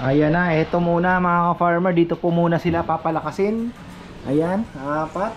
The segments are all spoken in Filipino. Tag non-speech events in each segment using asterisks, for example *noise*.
Ayan na, eto muna mga ka-farmer. Dito po muna sila papalakasin. Ayan, apat.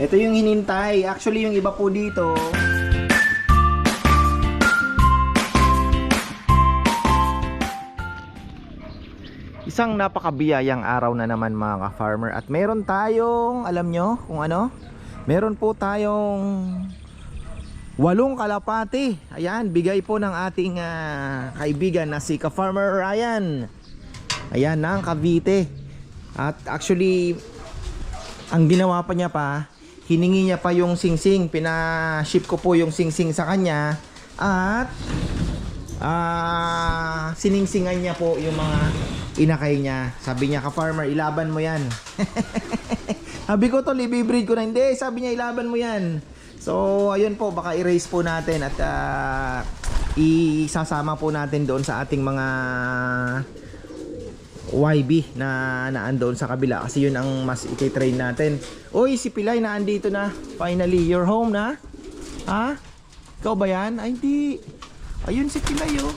Ito yung hinintay. Actually, yung iba po dito. Isang napakabiyayang araw na naman mga ka-farmer. At meron tayong, alam nyo kung ano? Meron po tayong walong kalapati. Ayan, bigay po ng ating ah, kaibigan na si ka-farmer Ryan. Ayan, ng Cavite. At actually, ang ginawa pa niya pa, hiningi niya pa yung singsing. Pina-ship ko po yung singsing sa kanya. At ah siningsingan niya po yung mga inakay niya. Sabi niya, ka-farmer, ilaban mo yan. *laughs* sabi ko to, libibreed ko na. Hindi, sabi niya, ilaban mo yan. So, ayun po, baka erase po natin at ah, isasama po natin doon sa ating mga YB na naandoon sa kabila kasi yun ang mas i-train natin. Uy, si Pilay na andito na. Finally, you're home na? Ha? Ikaw ba yan? Ay, hindi. Ayun si Pilay oh.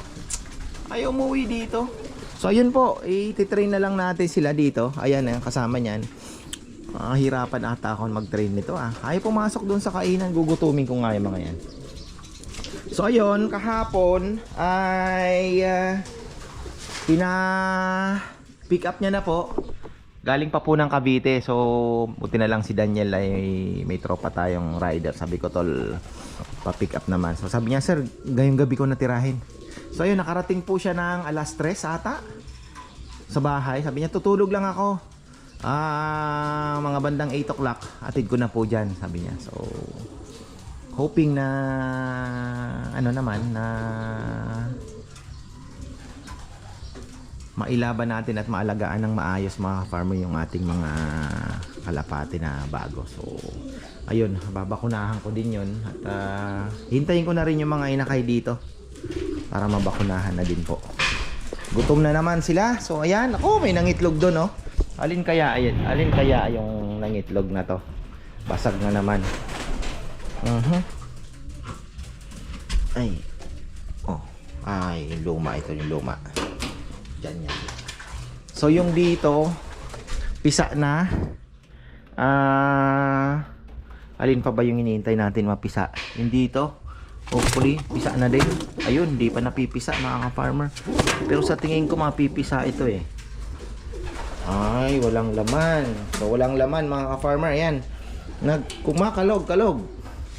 Ayaw umuwi dito. So ayun po, i-train na lang natin sila dito. Ayan, ang kasama niyan. Ah, hirapan ata ako mag-train nito ah. Ayaw pumasok doon sa kainan, gugutumin ko nga yung mga yan. So ayun, kahapon ay ah, pina pick up niya na po. Galing pa po ng Cavite. So buti na lang si Daniel ay may tropa tayong rider. Sabi ko tol, pa-pick up naman. So sabi niya, sir, ngayong gabi ko natirahin. So ayun, nakarating po siya ng alas 3 ata sa bahay. Sabi niya, tutulog lang ako. Ah, mga bandang 8 o'clock, atid ko na po dyan, sabi niya. So, hoping na, ano naman, na mailaban natin at maalagaan ng maayos mga farmer yung ating mga kalapati na bago. So, ayun, babakunahan ko din yun. At ah, hintayin ko na rin yung mga inakay dito para mabakunahan na din po. Gutom na naman sila. So ayan, ako may nangitlog doon oh. Alin kaya ayan? Alin kaya yung nangitlog na to? Basag na naman. Mhm. Ay. Oh. Ay, luma ito yung luma. Diyan yan. So yung dito pisa na. Ah, alin pa ba yung hinihintay natin mapisa? Yung dito. Hopefully, pisa na din. Ayun, hindi pa napipisa mga ka-farmer. Pero sa tingin ko mapipisa ito eh. Ay, walang laman. So, walang laman mga ka-farmer. Ayan. Nag kumakalog, kalog.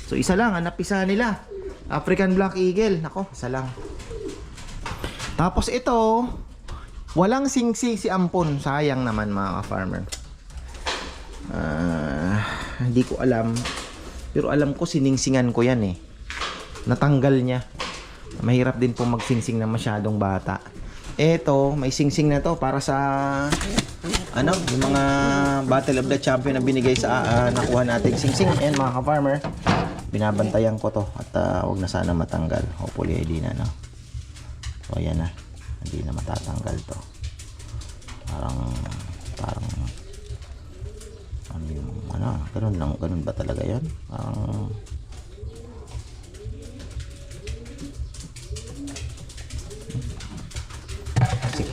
So, isa lang ang napisa nila. African Black Eagle. Nako, isa lang. Tapos ito, walang singsi si Ampon. Sayang naman mga ka-farmer. Ah, hindi ko alam. Pero alam ko siningsingan ko yan eh natanggal niya. Mahirap din po magsingsing na masyadong bata. Eto, may singsing na to para sa ano, yung mga Battle of the Champion na binigay sa ah, nakuha nating singsing. Ayan mga ka-farmer, binabantayan ko to at ah, wag na sana matanggal. Hopefully hindi na no. So ayan na. Hindi na matatanggal to. Parang parang ano yung ano, ganun lang, ganun ba talaga 'yon? Parang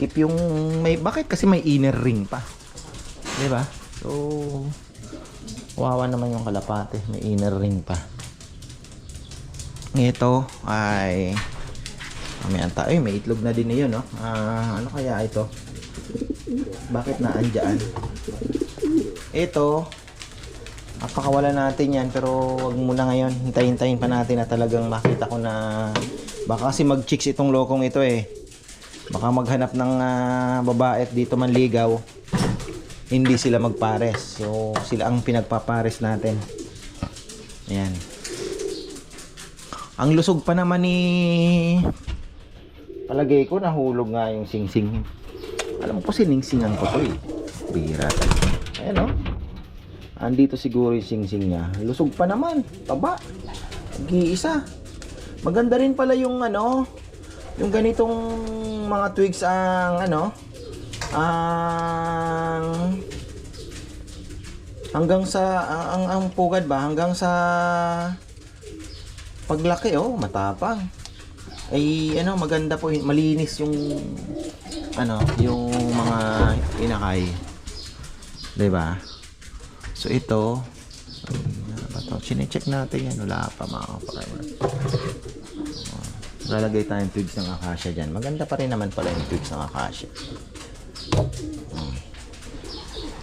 sikip yung may bakit kasi may inner ring pa. 'Di ba? So wawa naman yung kalapate, may inner ring pa. Ito ay may anta, ay may itlog na din niyon, no? Ah, ano kaya ito? Bakit na andyan? Ito Napakawala natin yan pero wag muna ngayon hintayin-hintayin pa natin na talagang makita ko na baka kasi mag-chicks itong lokong ito eh baka maghanap ng ah, babae at dito manligaw hindi sila magpares. So sila ang pinagpapares natin. Ayan. Ang lusog pa naman ni palagay ko nahulog nga yung singsing. Alam ko siningsingan ko to eh. Talaga. Ayan o andito siguro yung singsing niya. Lusog pa naman. Taba. Nag-iisa. Maganda rin pala yung ano yung ganitong mga twigs ang ano ang hanggang sa ang, ang, pugad ba? Hanggang sa paglaki oh matapang. Ay ano maganda po malinis yung ano yung mga inakay. 'di ba so ito ano to? Chinecheck natin yan. Wala pa mga lalagay tayong twigs ng acacia dyan maganda pa rin naman pala yung twigs ng acacia Hmm.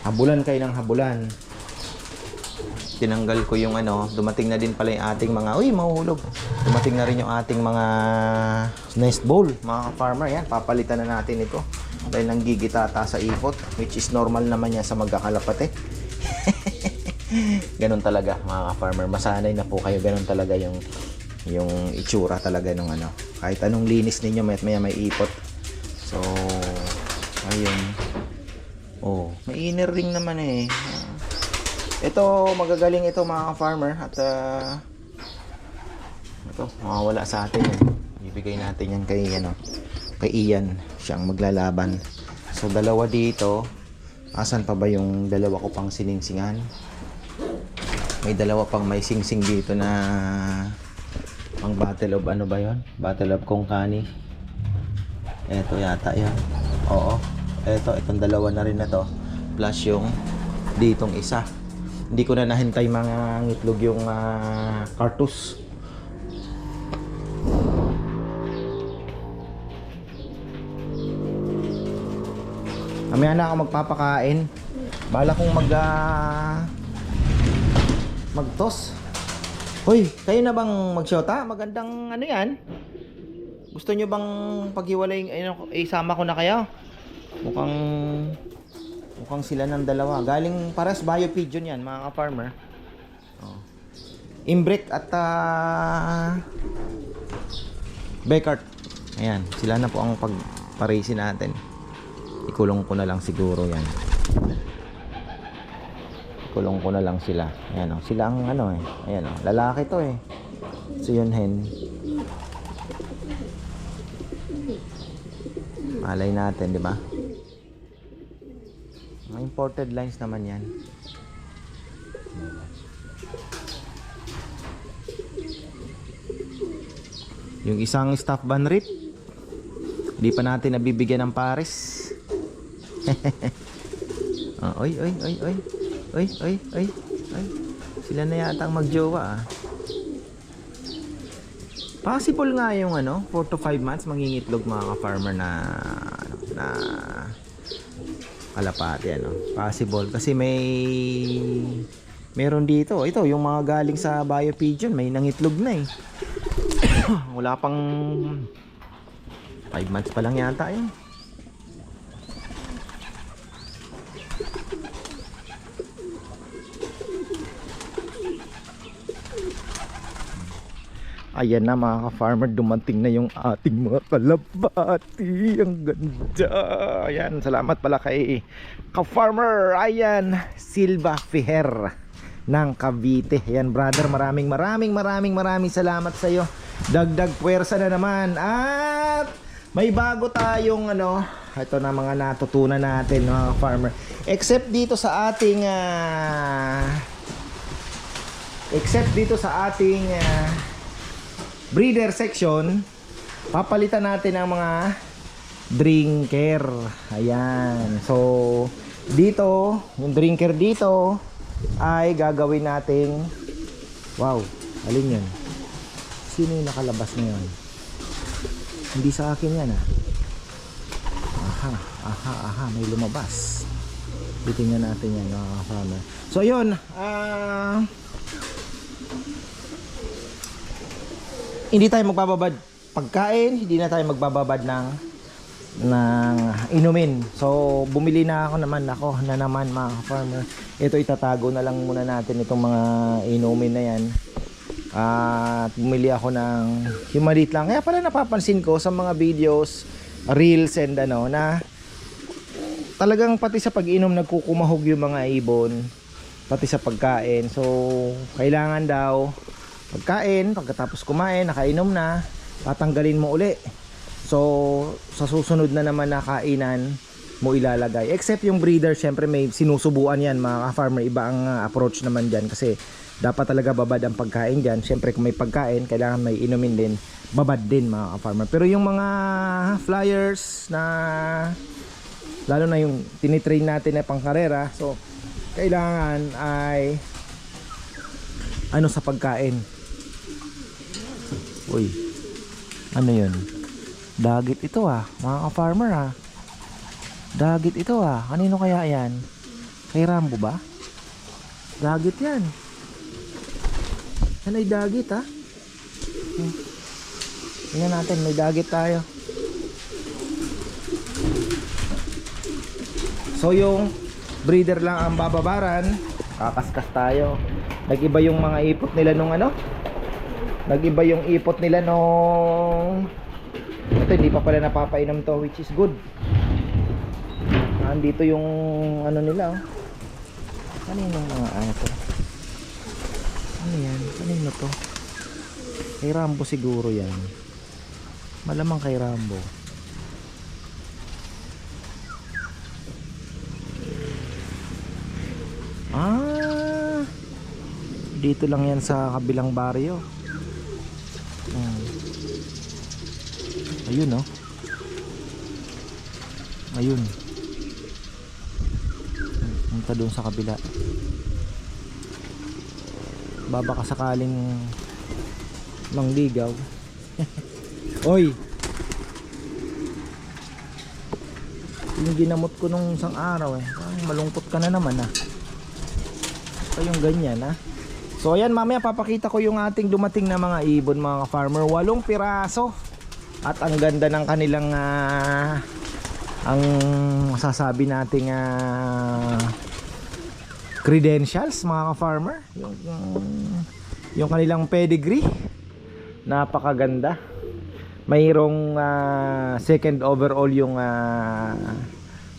habulan kayo ng habulan tinanggal ko yung ano, dumating na din pala yung ating mga, uy, mahuhulog. Dumating na rin yung ating mga nest bowl, mga farmer yan. Papalitan na natin ito. Dahil nang gigitata sa ipot, which is normal naman yan sa magkakalapate. *laughs* Ganon talaga, mga farmer. Masanay na po kayo, ganon talaga yung yung itsura talaga ng ano. Kahit anong linis ninyo, may maya may ipot. So, ayun. Oh, may inner ring naman eh. Ito, magagaling ito mga farmer at uh, ito, mawawala sa atin yan. Ibigay natin yan kay, ano, kay Ian. Siyang maglalaban. So, dalawa dito. Asan pa ba yung dalawa ko pang siningsingan? May dalawa pang may singsing dito na pang battle of ano ba yon? Battle of Kongkani. Ito yata yan. Oo. Ito, itong dalawa na rin na to. Plus yung ditong isa. Hindi ko na nahintay mga ngitlog yung uh, cartus. Mamaya na ako magpapakain. Bala kong mag ah, magtos. Hoy, kayo na bang magsyota? Magandang ano yan? Gusto nyo bang paghiwalay, ano, isama ko na kayo? Mukhang Mukhang sila ng dalawa. Galing pares biopigeon yan, mga ka-farmer. Oh. Imbrick at uh, Beckert. Ayan, sila na po ang pagparisi natin. Ikulong ko na lang siguro yan. Ikulong ko na lang sila. Ayan oh, sila ang ano eh. Ayan oh, lalaki to eh. So yun hen. Malay natin, di ba? Mga imported lines naman yan. Yung isang staff banrip, hindi pa natin nabibigyan ng pares. *laughs* oh, oy, oy, oy, oy. Oy, oy, oy, oy. Sila na yata ang magjowa ah. Possible nga yung ano, 4 to 5 months mangingitlog mga ka-farmer na ano, na kalapati ano. Possible kasi may meron dito. Ito yung mga galing sa biopigeon, may nangitlog na eh. *coughs* Wala pang 5 months pa lang yata yun. Ayan na mga ka-farmer, dumating na yung ating mga kalabati. Ang ganda. Ayan, salamat pala kay ka-farmer. Ayan, Silva Fiher ng Cavite. Ayan brother, maraming maraming maraming maraming salamat sa iyo. Dagdag puwersa na naman. At may bago tayong ano, ito na mga natutunan natin mga farmer. Except dito sa ating ah, except dito sa ating ah, breeder section, papalitan natin ang mga drinker. Ayan. So, dito, yung drinker dito ay gagawin nating wow, alin yun? Sino yung nakalabas ngayon? Hindi sa akin yan ah. Aha, aha, aha, may lumabas. Titingnan natin yan mga farmer. So, yun. Ah... hindi tayo magbababad pagkain, hindi na tayo magbababad ng ng inumin. So, bumili na ako naman ako na naman mga farmer. Ito itatago na lang muna natin itong mga inumin na yan. At bumili ako ng yung lang. Kaya pala napapansin ko sa mga videos, reels and ano na talagang pati sa pag-inom nagkukumahog yung mga ibon pati sa pagkain. So, kailangan daw pagkain, pagkatapos kumain, nakainom na, tatanggalin mo uli. So, sa susunod na naman na kainan mo ilalagay. Except yung breeder, syempre may sinusubuan yan mga farmer. Iba ang uh, approach naman dyan kasi dapat talaga babad ang pagkain dyan. Siyempre kung may pagkain, kailangan may inumin din. Babad din mga ka-farmer. Pero yung mga flyers na lalo na yung tinitrain natin na pangkarera, so kailangan ay ano sa pagkain. Uy, ano yun? Dagit ito ah, mga ka-farmer ah. Dagit ito ah. Kanino kaya yan? Kay Rambo ba? Dagit yan. Yan ay dagit ha. Hmm. Tingnan natin, may dagit tayo. So yung breeder lang ang bababaran, kakaskas tayo. Nag-iba yung mga ipot nila nung ano? Nag-iba yung ipot nila nung ito hindi pa pala napapainom to which is good. Andito yung ano nila oh. Kaninong mga ano to? Ano yan? Kanino to? Kay Rambo siguro yan. Malamang kay Rambo. Ah, dito lang yan sa kabilang baryo. Ayun oh. Ayun. Punta doon sa kabila. Baba ka sakaling mangligaw. *laughs* Oy! Yung ginamot ko nung isang araw eh. Parang malungkot ka na naman ah. Pa yung ganyan ah. So ayan mamaya papakita ko yung ating dumating na mga ibon mga farmer. Walong piraso. At ang ganda ng kanilang ah, ang masasabi nating ah, credentials mga ka-farmer. Yung, yung, yung kanilang pedigree. Napakaganda. Mayroong ah, second overall yung ah,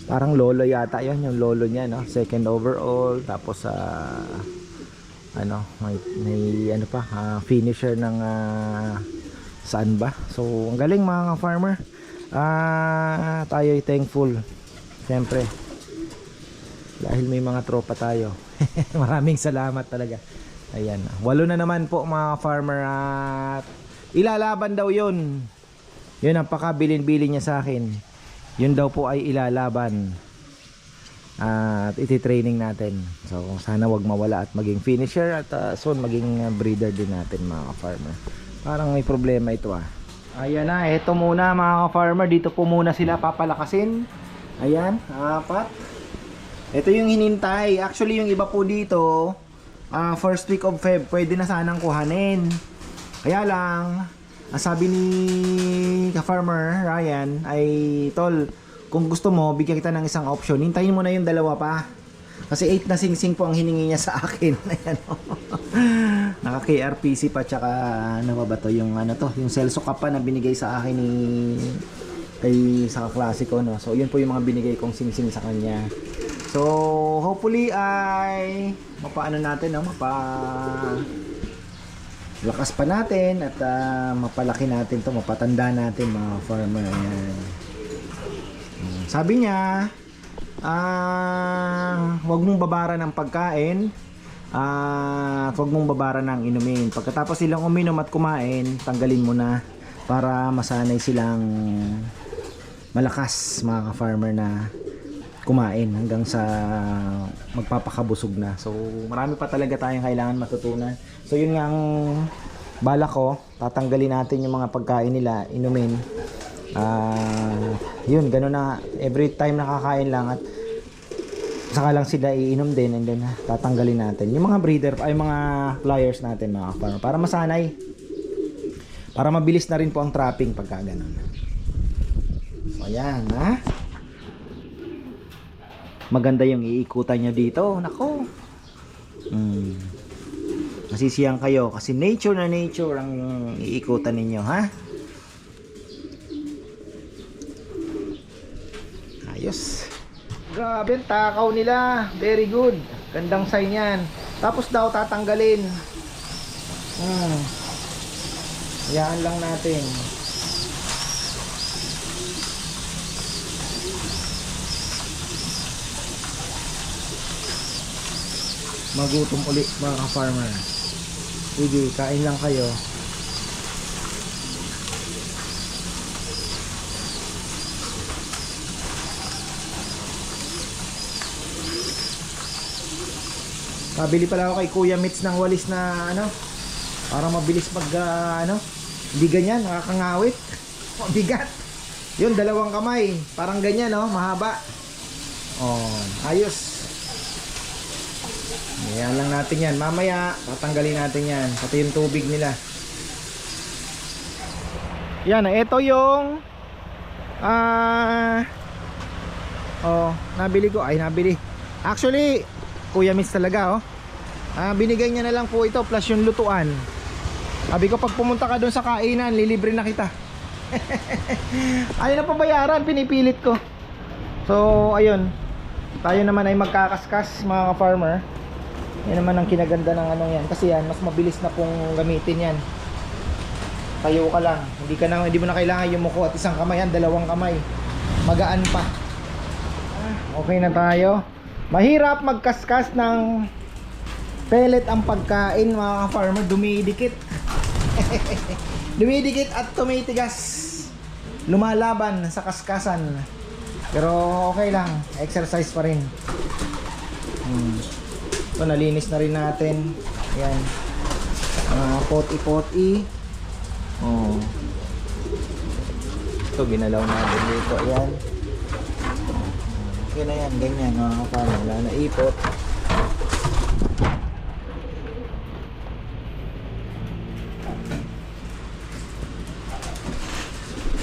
parang lolo yata yon yung lolo niya no? Second overall. Tapos sa ano may, may ano pa ah, finisher ng ah, saan ba? So ang galing mga ka-farmer. Ah tayo ay thankful. Siyempre. Dahil may mga tropa tayo. *laughs* Maraming salamat talaga. Ayan. Walo na naman po mga farmer at ilalaban daw yun. Yun ang pakabilin-bilin niya sa akin. Yun daw po ay ilalaban. At iti-training natin. So sana wag mawala at maging finisher at uh, soon maging breeder din natin mga farmer parang may problema ito ah ayan na eto muna mga farmer dito po muna sila papalakasin ayan apat ito yung hinintay. Actually, yung iba po dito, ah, first week of Feb, pwede na sanang kuhanin. Kaya lang, ang sabi ni ka-farmer Ryan ay, Tol, kung gusto mo, bigyan kita ng isang option. Hintayin mo na yung dalawa pa. Kasi 8 na sing-sing po ang hiningi niya sa akin. *laughs* Ayan o. Naka KRPC pa tsaka ano ba ba to yung ano to, yung Celso Cup pa na binigay sa akin ni kay sa klasiko no. So yun po yung mga binigay kong sing-sing sa kanya. So, hopefully ay mapaano natin, no? mapa lakas pa natin at ah, mapalaki natin to, mapatanda natin mga farmer. Ayan. Mm, Sabi niya, ah, wag mong babara ng pagkain at wag mong babara ng inumin. Pagkatapos silang uminom at kumain, tanggalin mo na para masanay silang malakas mga ka-farmer na kumain hanggang sa magpapakabusog na. So, marami pa talaga tayong kailangan matutunan. So, yun nga ang bala ko, tatanggalin natin yung mga pagkain nila, inumin. Ah, yun, ganun na every time nakakain lang at saka lang sila iinom din and then tatanggalin natin. Yung mga breeder, ay mga flyers natin mga farmer para masanay. Para mabilis na rin po ang trapping pagka ganun. So, ayan, ha? maganda yung iikutan nyo dito nako hmm. nasisiyang kayo kasi nature na nature ang iikutan ninyo ha ayos grabe takaw nila very good gandang sign yan tapos daw tatanggalin hmm. hayaan lang natin magutom uli mga ka-farmer. Sige, kain lang kayo. Pabili pala ako kay Kuya Mitz ng walis na ano para mabilis mag ah, ano hindi ganyan nakakangawit. *laughs* Bigat. Yun dalawang kamay. Parang ganyan no mahaba. Oh ayos. Yan lang natin yan. Mamaya tatanggalin natin yan pati yung tubig nila. Yan ito yung ah oh nabili ko. Ay nabili. Actually kuya miss talaga oh. Ah, binigay niya na lang po ito plus yung lutuan. Sabi ko pag pumunta ka doon sa kainan lilibre na kita. *laughs* Ayaw na pabayaran pinipilit ko. So ayun. Tayo naman ay magkakaskas mga ka-farmer. Yan naman ang kinaganda ng ano yan. Kasi yan mas mabilis na pong gamitin yan. Tayo ka lang. Hindi ka na hindi mo na kailangan yumuko at isang kamay yan dalawang kamay. Magaan pa. Ah, okay na tayo mahirap magkaskas ng pellet ang pagkain mga ka-farmer. Dumidikit. *laughs* Dumidikit at tumitigas. Lumalaban sa kaskasan. Pero okay lang. Exercise pa rin. Hmm. ito nalinis na rin natin. Yan mga poti-poti. Oh. ito ginalaw natin dito. Yan okay na yan ganyan mga kapano wala na ipot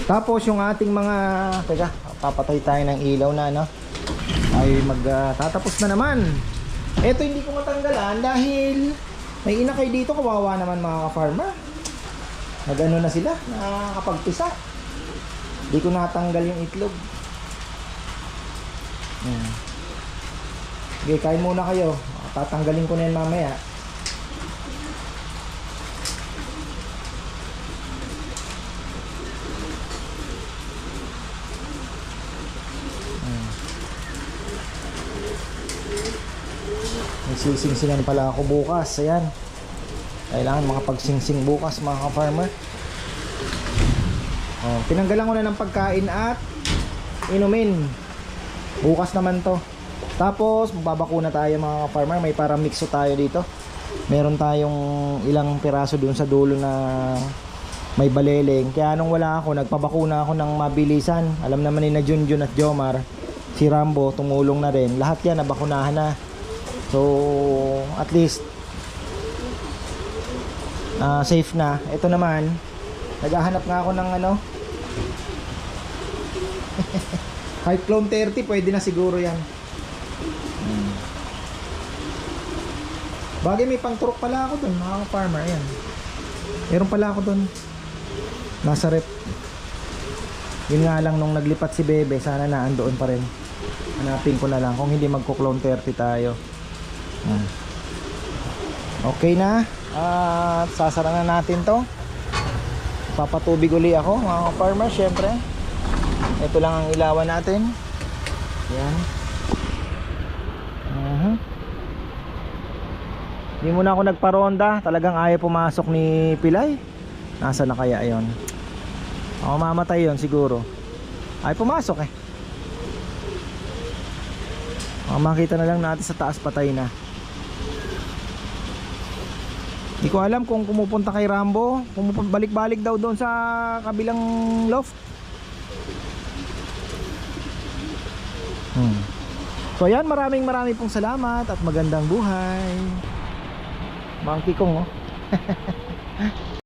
Tapos yung ating mga teka, papatay tayo ng ilaw na no. Ay magtatapos na naman. Ito hindi ko matanggalan dahil may inakay dito kawawa naman mga ka-farmer. Nagano na sila, nakakapagpisa. Hindi ko natanggal yung itlog. Yan. Okay, kain muna kayo. Tatanggalin ko na yan mamaya. May sisingsingan pala ako bukas. Ayan. Kailangan makapagsingsing bukas mga ka-farmer. Oh, tinanggalan ko na ng pagkain at inumin. Bukas naman to. Tapos magbabakuna tayo mga ka-farmer. May para mixo tayo dito. Meron tayong ilang piraso dun sa dulo na may baleleng. Kaya nung wala ako, nagpabakuna ako ng mabilisan. Alam naman ni na Junjun at Jomar, si Rambo tumulong na rin. Lahat yan nabakunahan na. So, at least ah, safe na. Ito naman, naghahanap nga ako ng ano. Kahit clone 30, pwede na siguro yan. Hmm. Bagay may pang truck pala ako dun, mga farmer. Ayan. Meron pala ako dun. Nasa rep. Yun nga lang nung naglipat si Bebe, sana na andoon pa rin. Hanapin ko na lang kung hindi magko-clone 30 tayo. Hmm. Okay na. At sasara na natin to. Papatubig uli ako mga farmer syempre. Ito lang ang ilawan natin. Yan. Mhm. Hindi muna ako nagparonda. Talagang ayaw pumasok ni Pilay. Nasa na kaya yon? Ako mamatay yon siguro. Ay pumasok eh. Baka makita na lang natin sa taas patay na. Hindi ko alam kung pumupunta kay Rambo, balik-balik daw doon sa kabilang loft. So ayan, maraming maraming pong salamat at magandang buhay. Monkey Kong oh. *laughs*